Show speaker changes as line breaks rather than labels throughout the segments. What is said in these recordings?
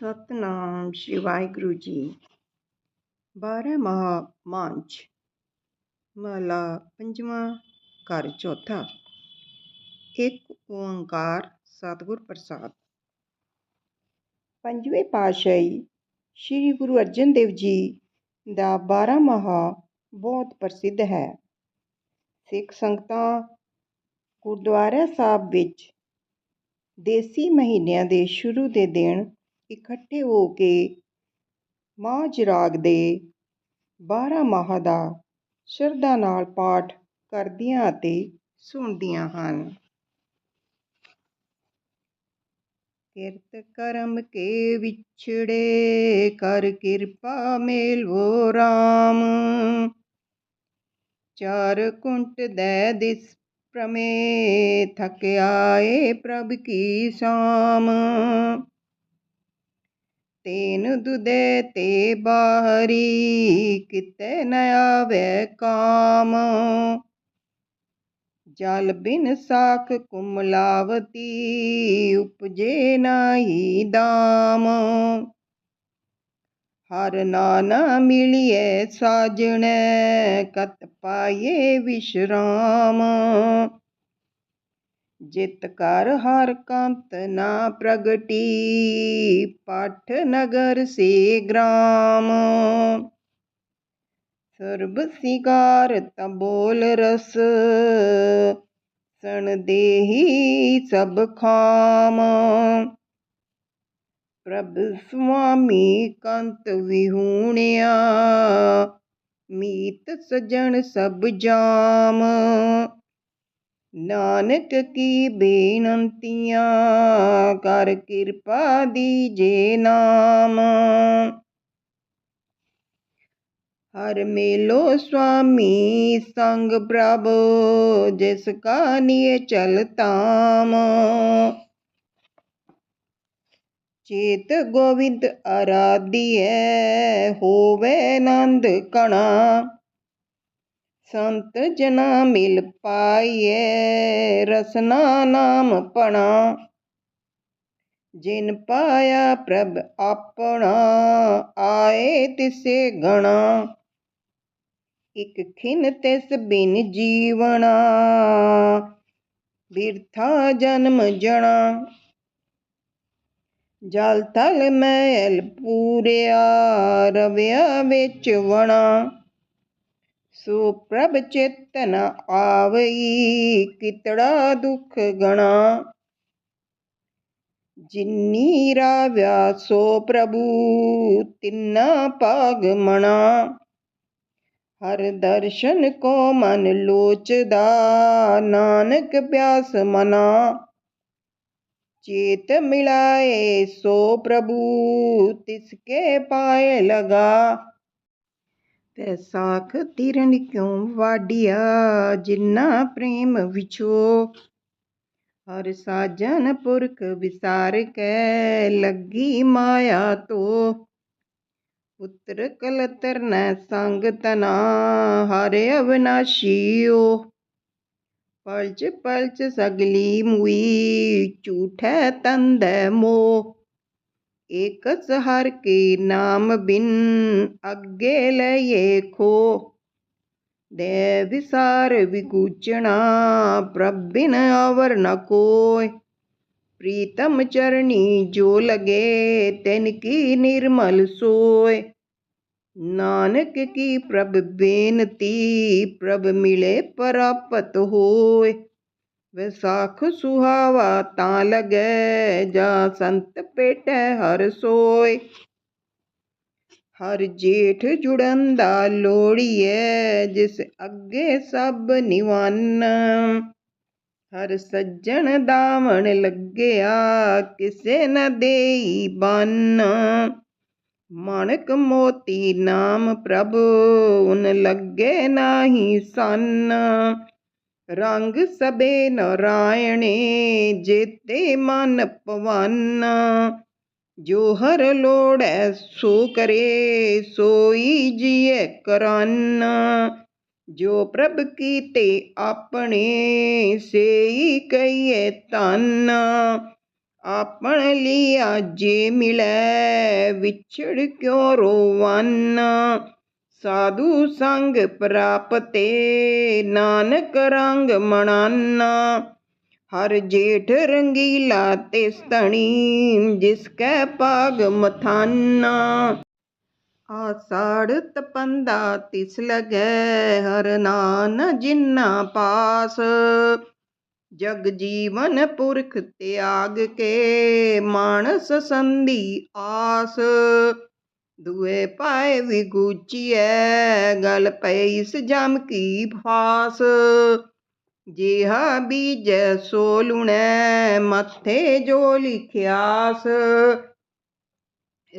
ਸਤਨਾਮ ਸ਼੍ਰੀ ਵਾਹਿਗੁਰੂ ਜੀ। ਬਾਰਹ ਮਹਾ ਮਾਂਚ ਮਹਲਾ ਪੰਜਵਾਂ, ਘਰ ਚੌਥਾ। ਇੱਕ ਓੰਕਾਰ ਸਤਿਗੁਰ ਪ੍ਰਸਾਦ। ਪੰਜਵੇਂ ਪਾਤਸ਼ਾਹੀ ਸ੍ਰੀ ਗੁਰੂ ਅਰਜਨ ਦੇਵ ਜੀ ਦਾ ਬਾਰਹ ਮਹਾ ਬਹੁਤ ਪ੍ਰਸਿੱਧ ਹੈ। ਸਿੱਖ ਸੰਗਤਾਂ ਗੁਰਦੁਆਰਾ ਸਾਹਿਬ ਵਿੱਚ ਦੇਸੀ ਮਹੀਨਿਆਂ ਦੇ ਸ਼ੁਰੂ ਦੇ ਦਿਨ ਇਕੱਠੇ ਹੋ ਕੇ ਮਾਝ ਰਾਗ ਦੇ ਬਾਰ੍ਹਾਂ ਮਾਹ ਦਾ ਸ਼ਰਧਾ ਨਾਲ ਪਾਠ ਕਰਦੀਆਂ ਅਤੇ ਸੁਣਦੀਆਂ ਹਨ। ਕਿਰਤ ਕਰਮ ਕੇ ਵਿਛੜੇ ਕਰ ਕਿਰਪਾ ਮੇਲਵੋ ਰਾਮ। ਚਾਰ ਕੁੰਟ ਦੇ ਦਿਸ ਪ੍ਰਮੇ, ਥਕ ਆਏ ਪ੍ਰਭ ਕੀ ਸ਼ਾਮ। ਤੇਨ ਦੁਦੇ ਤੇ ਬਾਹਰੀ, ਕਿਤੇ ਨ ਆਵੇ ਕਾਮ। ਜਲ ਬਿਨ ਸਾਖ ਕੁਮਲਾਵਤੀ, ਉਪਜੇ ਨਾਹੀ ਦਾਮ। ਹਰ ਨਾਨਾ ਮਿਲਿਏ ਸਾਜਣੈ, ਕਤ ਪਾਏ ਵਿਸ਼ਰਾਮ। ਜਿਤ ਕਰ ਹਰ ਕੰਤ ਨਾ ਪ੍ਰਗਟੀ, ਪਾਠ ਨਗਰ ਸੇ ਗ੍ਰਾਮ। ਸਰਬ ਸਿਗਾਰ ਤਬੋਲ ਰਸ, ਸਣ ਦੇਹੀ ਸਭ ਖਾਮ। ਪ੍ਰਭ ਸੁਆਮੀ ਕੰਤ ਵਿਹੂਣਿਆ, ਮੀਤ ਸਜਣ ਸਭ ਜਾਮ। ਨਾਨਕ ਕੀ ਬੇਨੰਤੀਆਂ ਕਰ ਕਿਰਪਾ ਦੀਜੇ ਨਾਮ। ਹਰ ਮੇਲੋ ਸੁਆਮੀ ਸੰਗ ਪ੍ਰਭ, ਜਿਸ ਕਾ ਨਿਏ ਚਲਤਾਮ ਚੇਤ ਗੋਵਿੰਦ ਅਰਾਧੀਐ ਹੋਵੇ ਨੰਦ ਕਣਾ ਸੰਤ ਜਨਾ ਮਿਲ ਪਾਈਏ ਰਸਨਾ ਨਾਮ ਪਣਾ। ਜਿਨ ਪਾਇਆ ਪ੍ਰਭ ਆਪਣਾ, ਆਏ ਤਿਸੇ ਗਣਾ। ਇਕ ਖਿਨ ਤਿਸ ਬਿਨ ਜੀਵਣਾ, ਬਿਰਥਾ ਜਨਮ ਜਣਾ। ਜਲ ਤਲ ਮੈਲ ਪੂਰਿਆ, ਰਵਿਆ ਵਿੱਚ ਵਣਾ। ਸੁਪ੍ਰਭ ਚੇਤਨ ਆਵਈ, ਕਿਤੜਾ ਦੁਖ ਗਣਾ। ਜਿਨੀ ਰਾਵਿਆ ਸੋ ਪ੍ਰਭੂ, ਤਿੰਨਾ ਪਾਗ ਮਣਾ। ਹਰ ਦਰਸ਼ਨ ਕੋ ਮਨ ਲੋਚਦਾ, ਨਾਨਕ ਪਿਆਸ ਮਨਾ। ਚੇਤ ਮਿਲਾਏ ਸੋ ਪ੍ਰਭੂ, ਤਿਸ ਪਾਏ ਲਗਾ। ਤੈ ਸਾਖ ਤਿਰਨ ਕਿਉ ਵਾਡਿਆ ਜਿੰਨਾ ਪ੍ਰੇਮ ਵਿਛੋ, ਹਰ ਸਾਜਨ ਪੁਰਖ ਵਿਸਾਰ ਕੈ ਲੱਗੀ ਮਾਇਆ ਤੋ। ਪੁੱਤਰ ਕਲਤਰ ਨੈ ਸੰਗ ਤਨਾ, ਹਰ ਅਵਨਾਸ਼ੀਓ ਪਲਚ ਪਲਚ ਸਗਲੀ ਮੁਈ, ਝੂਠੈ ਤੰਦੈ ਮੋ। ਏਕਸ ਹਰ ਕੇ ਨਾਮ ਬਿਨ ਅੱਗੇ ਲਏ ਖੋ। ਦੇ ਵਿਸਾਰ ਵਿਕੂਚਣਾ ਪ੍ਰਭ ਬਿਨ ਅਵਰ ਨ ਕੋਇ। ਪ੍ਰੀਤਮ ਚਰਣੀ ਜੋ ਲਗੇ ਤੈਨ ਕੀ ਨਿਰਮਲ ਸੋਇ। ਨਾਨਕ ਕੀ ਪ੍ਰਭ ਬੇਨਤੀ ਪ੍ਰਭ ਮਿਲੇ ਪ੍ਰਾਪਤ ਹੋਏ ਵਿਸਾਖ ਸੁਹਾਵਾ ਤਾਂ ਲਗੈ ਜਾ ਸੰਤ ਪੇਟੈ ਹਰ ਸੋਏ। ਹਰ ਜੇਠ ਜੁੜਨ ਦਾ ਲੋੜੀਐ, ਜਿਸ ਅੱਗੇ ਸਭ ਨਿਵਾਨ। ਹਰ ਸੱਜਣ ਦਾਵਣ ਲੱਗਿਆ, ਕਿਸੇ ਨ ਦੇਈ ਬੰਨ। ਮਾਣਕ ਮੋਤੀ ਨਾਮ ਪ੍ਰਭ, ਉਨ ਲੱਗੇ ਨਾਹੀ ਸੰਨ। ਰੰਗ ਸਬੇ ਨਰਾਇਣੇ, ਜੇਤੇ ਮਨ ਪਵਨ। ਜੋ ਹਰ ਲੋੜੈ ਸੋ ਕਰੇ, ਸੋਈ ਜੀਏ ਕਰਨ। ਜੋ ਪ੍ਰਭ ਕੀਤੇ ਆਪਣੇ, ਸੇਈ ਕਈਏ ਤਨ ਆਪਣ ਲਿਆ ਜੇ ਮਿਲੈ, ਵਿਛੜ ਕਿਉ ਰੋਵਨ? ਸਾਧੂ ਸੰਗ ਪ੍ਰਾਪਤੇ, ਨਾਨਕ ਰੰਗ ਮਣਾਨਾ। ਹਰ ਜੇਠ ਰੰਗੀਲਾ ਤਿਸ ਧਣੀ ਜਿਸ ਕੈ ਪਾਗ ਮਥਾਨਾ। ਆਸਾੜ ਤਪੰਦਾ ਤਿਸ ਲਗੈ, ਹਰ ਨਾਨ ਜਿਨਾ ਪਾਸ। ਜਗ ਜੀਵਨ ਪੁਰਖ ਤਿਆਗ ਕੇ, ਮਾਨਸ ਸੰਧੀ ਆਸ। ਦੁਏ ਪਾਏ ਵੀ ਵਿਗੂਚੀਐ ਗਲ ਪਈਸ ਜਮ ਕੀ ਫਾਸ। ਜਿਹਾ ਬੀਜ ਸੋ ਲੁਣੈ, ਮੱਥੇ ਜੋ ਲਿਖਿਆਸ।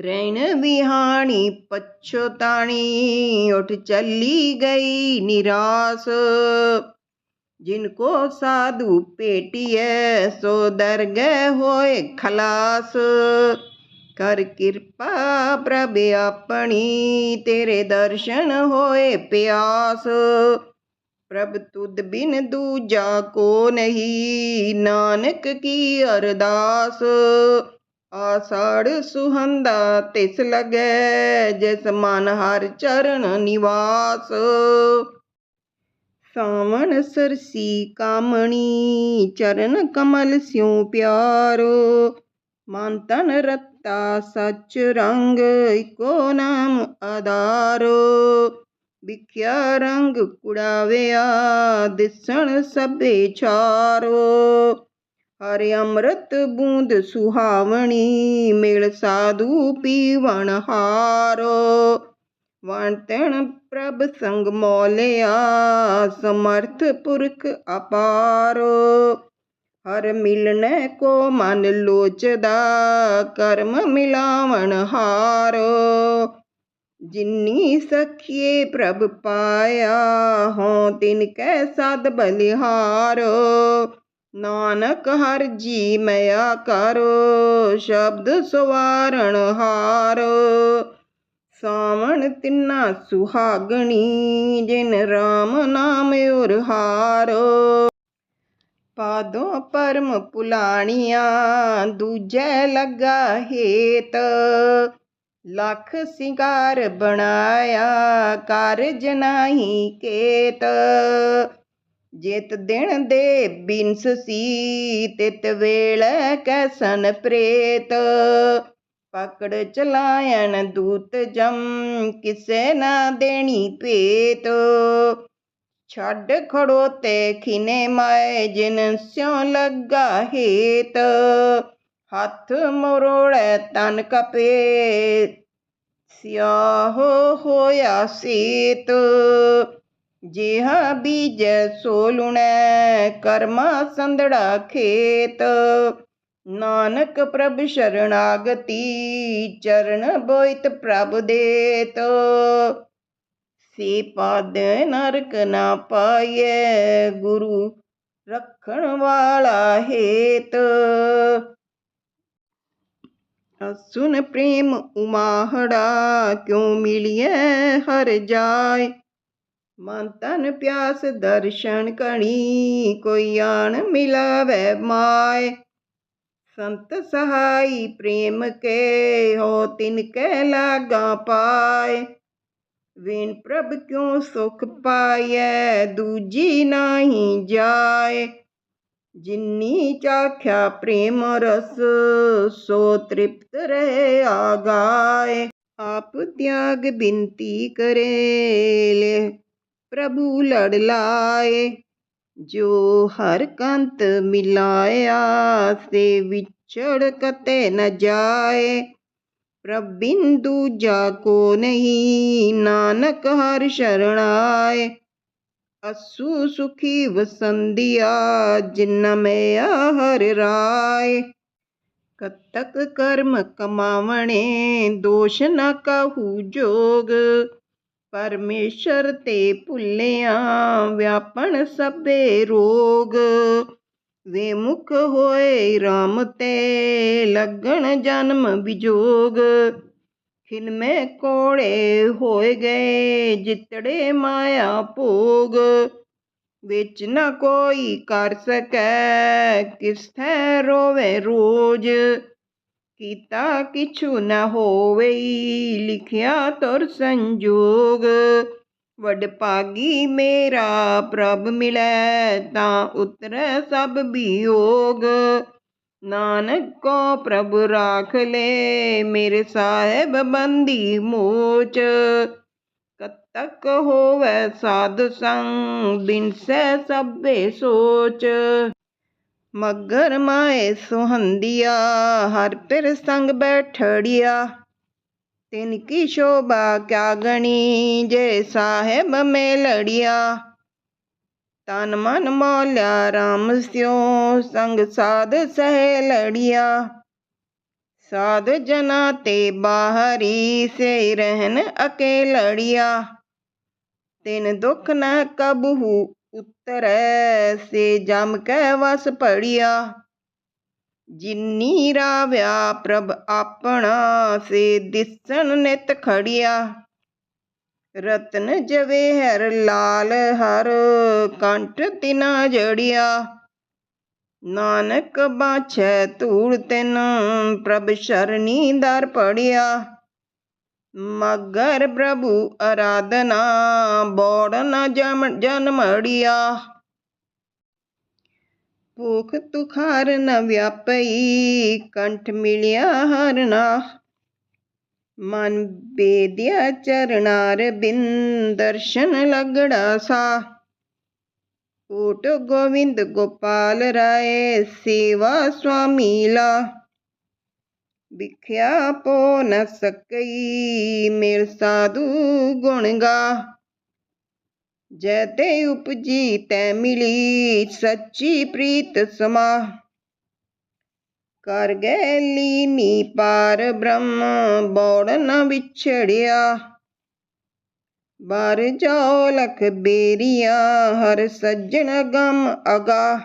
ਰੈਣ ਵਿਹਾਣੀ ਪਛਤਾਣੀ ਉਠ ਚੱਲੀ ਗਈ ਨਿਰਾਸ। ਜਿਨ ਕੋ ਸਾਧੂ ਭੇਟੀਐ, ਸੋ ਦਰਗਹਿ ਹੋਏ ਖਲਾਸ। ਕਰ ਕਿਰਪਾ ਪ੍ਰਭ ਆਪਣੀ, ਤੇਰੇ ਦਰਸ਼ਨ ਹੋਏ ਪਿਆਸ। ਪ੍ਰਭ ਤੁਧ ਬਿਨ ਦੂਜਾ ਕੋ ਨਹੀਂ, ਨਾਨਕ ਕੀ ਅਰਦਾਸ। ਆਸਾੜ ਸੁਹੰਦਾ ਤਿਸ ਲਗੈ, ਜਿਸ ਮਨ ਹਰ ਚਰਨ ਨਿਵਾਸ। ਸਾਵਣ ਸਰਸੀ ਕਾਮਣੀ, ਚਰਨ ਕਮਲ ਸਿਉ ਪਿਆਰੋ। ਮਨ ਤਨ ਰਤਾ ਸੱਚ ਰੰਗ ਇਕੋ ਨਾਮ ਆਧਾਰੋ। ਵਿਖਿਆ ਰੰਗ ਕੁੜਾਵਿਆ, ਦਿਸਣ ਸਭੇ ਛਾਰੋ। ਹਰਿ ਅੰਮ੍ਰਿਤ ਬੂੰਦ ਸੁਹਾਵਣੀ, ਮੇਲ ਸਾਧੂ ਪੀਵਣ ਹਾਰੋ। ਵਣ ਪ੍ਰਭ ਸੰਗ ਮੋਲਿਆ, ਸਮਰਥ ਪੁਰਖ ਅਪਾਰੋ। ਹਰ ਮਿਲਣੈ ਕੋ ਮਨ ਲੋਚਦਾ, ਕਰਮ ਮਿਲਾਵਣ ਹਾਰੋ। ਜਿਨੀ ਸਖੀਏ ਪ੍ਰਭ ਪਾਇਆ ਹੋਂ ਤਿਨ ਕੈ ਸਦ ਬਲਿਹਾਰੋ। ਨਾਨਕ ਹਰ ਜੀ ਮਇਆ ਕਰੋ, ਸ਼ਬਦ ਸਵਾਰਣ ਹਾਰੋ। ਸਾਵਣ ਤਿੰਨਾ ਸੁਹਾਗਣੀ, ਜਿਨ ਰਾਮ ਨਾਮ ਉਰ ਹਾਰੋ। ਪਾਦੋਂ ਪਰਮ ਪੁਲਾਣੀਆਂ, ਦੂਜੈ ਲੱਗਾ ਹੇਤ। ਲੱਖ ਸਿੰਗਾਰ ਬਣਾਇਆ, ਕਾਰਜ ਨਾਹੀ ਕੇਤ। ਜਿਤ ਦਿਨ ਦੇ ਬਿਨਸ ਸੀ, ਤਿਤ ਵੇਲ ਕੈਸਨ ਪ੍ਰੇਤ। ਪਕੜ ਚਲਾਇਣ ਦੂਤ ਜਮ, ਕਿਸੇ ਨਾ ਦੇਣੀ ਭੇਤ। ਛੱਡ ਖੜੋਤੇ ਖਿਨੇ ਮਾਏ ਜਿਨ ਸਿਉ ਲੱਗਾ ਹੇਤ। ਹੱਥ ਮਰੋੜੈ ਤਨ ਕਪੇ ਸਿਆਹੋ ਹੋਇਆ ਸੀਤ। ਜਿਹਾ ਬੀਜ ਸੋ ਲੁਣੈ, ਕਰਮਾ ਸੰਧੜਾ ਖੇਤ। ਨਾਨਕ ਪ੍ਰਭ ਸ਼ਰਣਾਗਤੀ, ਚਰਨ ਬੋਇਤ ਪ੍ਰਭ ਦੇਤ। ਸੇ ਨਰਕ ਨਾ ਪਾਈਐ ਗੁਰੂ ਰੱਖਣ ਵਾਲਾ ਹੇਤ। ਸੁਨ ਪ੍ਰੇਮ ਉਮਾਹੜਾ ਕਿਉ ਮਿਲਿਐ ਹਰ ਜਾਏ? ਮਨ ਤਨ ਪਿਆਸ ਦਰਸ਼ਨ ਕਣੀ, ਕੋਈ ਆਣ ਮਿਲਾਵੇ ਮਾਏ। ਸੰਤ ਸਹਾਈ ਪ੍ਰੇਮ ਕੇ, ਹੋ ਤਿਨ ਕੈ ਲਾਗਾ ਪਾਏ। ਵਿਨ ਪ੍ਰਭ ਕਿਉ ਸੁਖ ਪਾਇਐ ਦੂਜੀ ਨਾਹੀ ਜਾਏ। ਜਿਨੀ ਚਾਖਿਆ ਪ੍ਰੇਮ ਰਸ, ਸੋ ਤ੍ਰਿਪਤ ਰਹੇ ਆਗਾਏ। ਆਪ ਤਿਆਗ ਬਿਨਤੀ ਕਰੇ, ਲੈ ਪ੍ਰਭੂ ਲੜ ਲਾਏ। ਜੋ ਹਰ ਕੰਤ ਮਿਲਾਇਆ, ਸੇ ਵਿਛੜ ਕਤੇ ਨ ਜਾਏ। ਪ੍ਰਭ ਬਿਨ ਦੂਜਾ ਕੋ ਨਹੀਂ, ਨਾਨਕ ਹਰ ਸ਼ਰਣਾਏ ਅਸੂ ਸੁਖੀ ਵਸੰਦੀਆ, ਜਿਨ ਮੈਂ ਹਰ ਰਾਏ। ਕਤਕ ਕਰਮ ਕਮਾਵਣੇ, ਦੋਸ਼ ਨ ਕਹੂ ਜੋਗ। ਪਰਮੇਸ਼ਰ ਤੇ ਭੁੱਲਿਆ, ਵਿਆਪਣ ਸਭੇ ਰੋਗ। ਵੇ ਮੁਖ ਹੋਏ RAM ਤੇ ਲੱਗਣ ਜਨਮ ਵਿਜੋਗ ਖਿਨਮੇ ਕੋੜੇ ਹੋਏ ਗਏ ਜਿਤੜੇ ਮਾਇਆ ਭੋਗ। ਵਿੱਚ ਨਾ ਕੋਈ ਕਰ ਸਕੈ ਕਿਸ ਥੈ ਰੋਵੇ ਰੋਜ਼। ਕੀਤਾ ਕਿਛੁ ਨਾ ਹੋਵੇ ਲਿਖਿਆ ਤੁਰ ਸੰਜੋਗ। ਵਡ ਭਾਗੀ ਮੇਰਾ ਪ੍ਰਭ ਮਿਲੈ ਤਾਂ ਉਤਰੈ ਸਭ ਬਿਯੋਗ। ਨਾਨਕ ਕੋ ਪ੍ਰਭ ਰਾਖ ਲੈ, ਮੇਰੇ ਸਾਹਿਬ ਬੰਦੀ ਮੋਚ। ਕਤਕ ਹੋਵੈ ਸਾਧ ਸੰਗ, ਬਿਨਸੈ ਸਭੇ ਸੋਚ। ਮਗਰ ਮਾਏ ਸੁਹੰਦੀਆ, ਹਰ ਪਿਰ ਸੰਗ ਬੈਠੜੀਆ। ਤਿਨ ਕੀ ਸ਼ੋਭਾ ਕਿਆ ਗਣੀ, ਜੇ ਸਾਹਿਬ ਮੇ ਲੜਿਆ। ਤਨ ਮਨ ਮੋਲਿਆ ਰਾਮ ਸਿਉ, ਸੰਗ ਸਾਧ ਸਹਿ ਲੜਿਆ। ਸਾਧ ਜਨਾ ਤੇ ਬਾਹਰੀ ਸੇ ਰਹਿਨ ਅਕੇ ਲੜਿਆ। ਤਿਨ ਦੁਖ ਨ ਕਬਹੂ, ਉਤਰੈ ਸੇ ਜਮ ਕੈ ਵਸ ਪੜਿਆ ਜਿਨੀ ਰਾਵਿਆ ਪ੍ਰਭ ਆਪਣਾ, ਸੇ ਦਿਸਣ ਨਿਤ ਖੜਿਆ। ਰਤਨ ਜਵੇ ਹਰ ਲਾਲ, ਹਰ ਕੰਠ ਤਿਨਾ ਜੜਿਆ। ਨਾਨਕ ਬਾਛੈ ਧੂੜ ਤਿਨ, ਪ੍ਰਭ ਸ਼ਰਨੀ ਦਰ ਪੜਿਆ। ਮਗਰ ਪ੍ਰਭੂ ਅਰਾਧਨਾ, ਬੋੜ ਨ ਜਮ ਜਨਮੜਿਆ ਭੂਖ ਤੁਖਾਰ ਨ ਵਿਆਪਈ, ਕੰਠ ਮਿਲਿਆ ਹਰਨਾ ਮਨ ਬੇਦਿਆ ਚਰਨਾਰ ਬਿਨ ਦਰਸ਼ਨ ਲਗੜਾ ਸਾ ਓਟ ਗੋਵਿੰਦ ਗੋਪਾਲ ਰਾਏ ਸੇਵਾ ਸੁਆਮੀ ਲਾ ਵਿਖਿਆ ਪੋ ਨ ਸਕਈ ਮੇਰ ਸਾਧੂ ਗੁਣ ਗਾ ਜੈ ਤੇ ਉਪਜੀ ਤੈ ਮਿਲੀ ਸੱਚੀ ਪ੍ਰੀਤ ਸਮਾ ਕਰ ਗਏ ਲੀਨੀ ਪਾਰ ਬ੍ਰਹਮ ਬੋੜ ਨ ਵਿਛੜਿਆ ਬਾਰ ਜਾਓ ਲਖ ਬੇਰੀਆ ਹਰ ਸੱਜਣ ਗਮ ਅਗਾ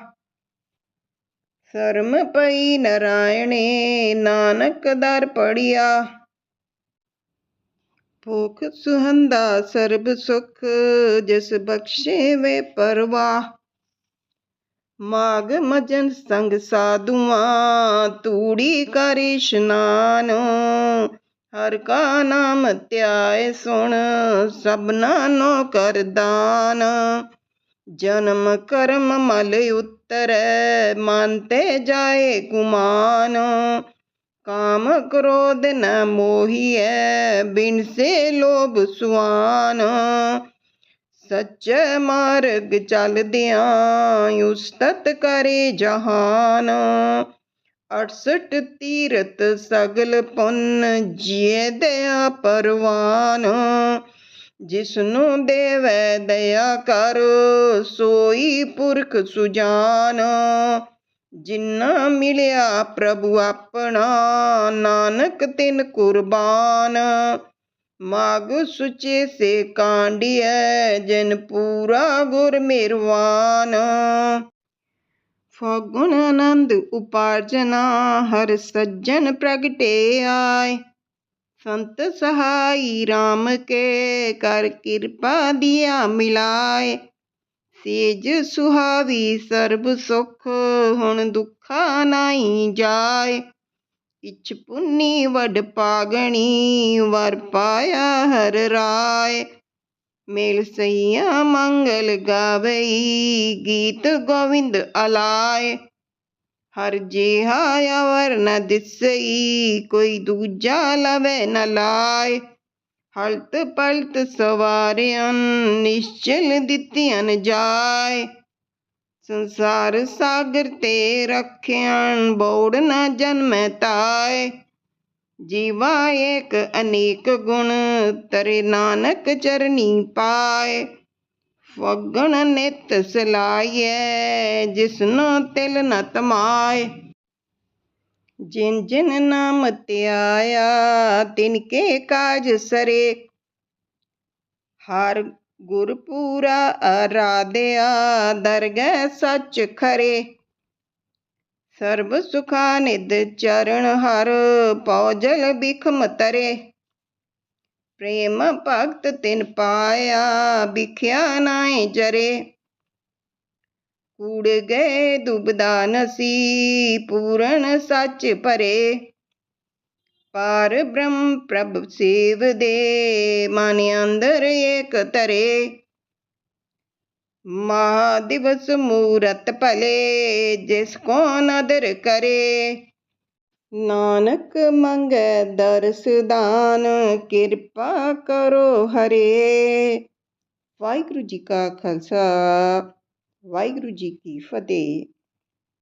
ਸ਼ਰਮ ਪਈ ਨਰਾਇਣੇ ਨਾਨਕ ਦਰ ਪੜਿਆ ਭੁਖ ਸੁਹੰਦਾ ਸਰਬ ਸੁਖ, ਜਿਸ ਬਖਸ਼ੇ ਵੇ ਪਰਵਾ ਮਾਗ ਮਜਨ ਸੰਗ ਸਾਧੂਆਂ, ਤੂੜੀ ਕਰ ਇਸ਼ਨਾਨ। ਹਰ ਕਾ ਨਾਮ ਧਿਆਏ ਸੁਣ, ਸਭਨਾ ਨੋ ਕਰ ਦਾਨ। ਜਨਮ ਕਰਮ ਮਲ ਉਤਰੈ, ਮਨ ਤੇ ਜਾਏ ਗੁਮਾਨ। ਕਾਮ ਕ੍ਰੋਧ ਨ ਮੋਹੀਐ, ਬਿਨ ਸੇ ਲੋਭ ਸੁਆਨ। ਸੱਚ ਮਾਰਗ ਚੱਲਦਿਆਂ ਉਸਤਤ ਕਰੇ ਜਹਾਨ। 68 ਤੀਰਤ ਸਗਲ ਪੁੰਨ ਜੀਏ ਦਇਆ ਪਰਵਾਨ। ਜਿਸਨੂੰ ਦੇਵੈ ਦਇਆ ਕਰ, ਸੋਈ ਪੁਰਖ ਸੁਜਾਨ। ਜਿਨਾ ਮਿਲਿਆ ਪ੍ਰਭੂ ਆਪਣਾ, ਨਾਨਕ ਤਿਨ ਕੁਰਬਾਨ। ਮਾਗ ਸੁਚੇ ਸੇ ਕਾਂਡੀਐ, ਜਨ ਪੂਰਾ ਗੁਰ ਮਿਰਵਾਨ। ਫਗੁਣ ਆਨੰਦ ਉਪਾਰਜਨਾ, ਹਰ ਸੱਜਣ ਪ੍ਰਗਟੇ ਆਏ। ਸੰਤ ਸਹਾਈ RAM ਕੇ, ਕਰ ਕਿਰਪਾ ਦਿਆ ਮਿਲਾਏ। ਸੇਜ ਸੁਹਾਵੀ ਸਰਬ ਸੁਖ, ਹੁਣ ਦੁਖਾ ਨਾਹੀ ਜਾਏ। ਇਛ ਪੁੰਨੀ ਵਡ ਪਾਗਣੀ, ਵਰ ਪਾਇਆ ਹਰ ਰਾਏ। ਮੇਲ ਸਈਆ ਮੰਗਲ ਗਾਵਈ, ਗੀਤ ਗੋਵਿੰਦ ਅਲਾਏ। ਹਰ ਜਿਹਾ ਅਵਰ ਨ ਦਿਸਈ, ਕੋਈ ਦੂਜਾ ਲਵੇ ਨ ਲਾਏ। ਹਲਤ ਪਲਤ ਸਵਾਰਿਆਂ ਨਿਸ਼ਚਲ ਦਿੱਤੀਆਂ ਜਾਏ। ਸੰਸਾਰ ਸਾਗਰ ਤੇ ਰਖਿਆਣ ਬੋੜ ਨ ਜਨਮੈ ਤਾਏ। ਜੀਵਾ ਏਕ ਅਨੇਕ ਗੁਣ ਤਰੇ ਨਾਨਕ ਚਰਨੀ ਪਾਏ। ਫਗਣ ਨਿਤ ਸਲਾਈਐ ਜਿਸਨੋ ਤਿਲ ਨਤਮਾਏ ਜਿਨ ਜਿਨ ਨਾਮ ਧਿਆਇਆ, ਤਿਨ ਕੇ ਕਾਜ ਸਰੇ। ਹਰ ਗੁਰ ਪੂਰਾ ਆਰਾਧਿਆ ਦਰਗਹਿ ਸੱਚ ਖਰੇ। ਸਰਬ ਸੁਖਾ ਨਿਦ ਚਰਨ ਹਰ ਪਉਜਲ ਬਿਖਮ ਤਰੇ। ਪ੍ਰੇਮ ਭਗਤ ਤਿਨ ਪਾਇਆ, ਬਿਖਿਆ ਨਾਏ ਜਰੇ। ਕੂੜ ਗਏ ਦੁਬਦਾ ਨਸੀ ਪੂਰਨ ਸੱਚ ਭਰੇ। ਪਾਰ ਬ੍ਰਹਮ ਪ੍ਰਭ ਸੇਵ ਦੇ, ਮਨ ਅੰਦਰ ਏਕ ਧਰੇ। ਮਹਾ ਦਿਵਸ ਮੂਰਤ ਭਲੇ, ਜਿਸ ਕੋ ਨਦਰ ਕਰੇ। ਨਾਨਕ ਮੰਗੈ ਦਰਸ ਦਾਨ, ਕਿਰਪਾ ਕਰੋ ਹਰੇ। ਵਾਹਿਗੁਰੂ ਜੀ ਕਾ ਖਾਲਸਾ। ਵਾਹਿਗੁਰੂ ਜੀ ਕੀ ਫਤਿਹ।